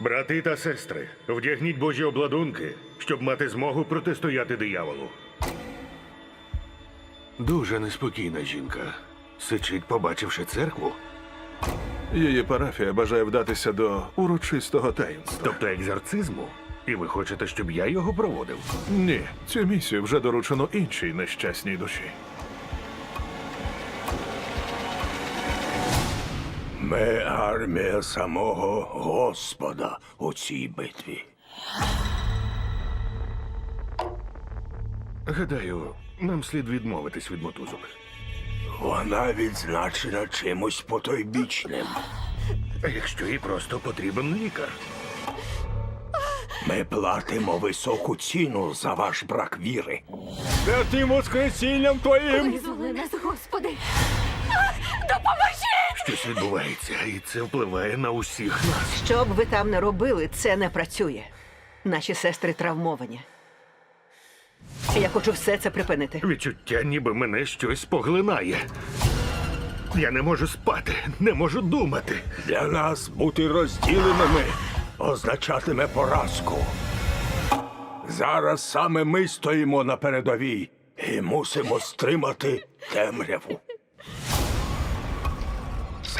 Брати та сестри, вдягніть божі обладунки, щоб мати змогу протистояти дияволу. Дуже неспокійна жінка. Сичить, побачивши церкву. Її парафія бажає вдатися до урочистого таїнства. Тобто екзорцизму. І ви хочете, щоб я його проводив? Ні, цю місію вже доручено іншій нещасній душі. Ми армія самого Господа у цій битві. Гадаю, нам слід відмовитись від мотузок. Вона відзначена чимось потойбічним. А якщо їй просто потрібен лікар? Ми платимо високу ціну за ваш брак віри. Святим воскресінням твоїм! Визволи нас, Господи! Допоможи! Щось відбувається, і це впливає на усіх нас. Що б ви там не робили, це не працює. Наші сестри травмовані. Я хочу все це припинити. Відчуття, ніби мене щось поглинає. Я не можу спати, не можу думати. Для нас бути розділеними означатиме поразку. Зараз саме ми стоїмо на передовій і мусимо стримати темряву.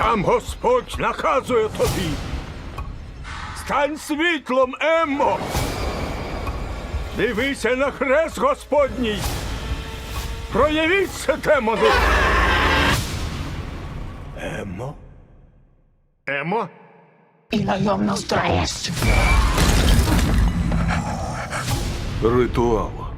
Сам Господь наказує тобі. Стань світлом, Еммо! Дивися на хрест Господній! Проявіться, демони! Еммо? Емо? y no nos. Ритуал.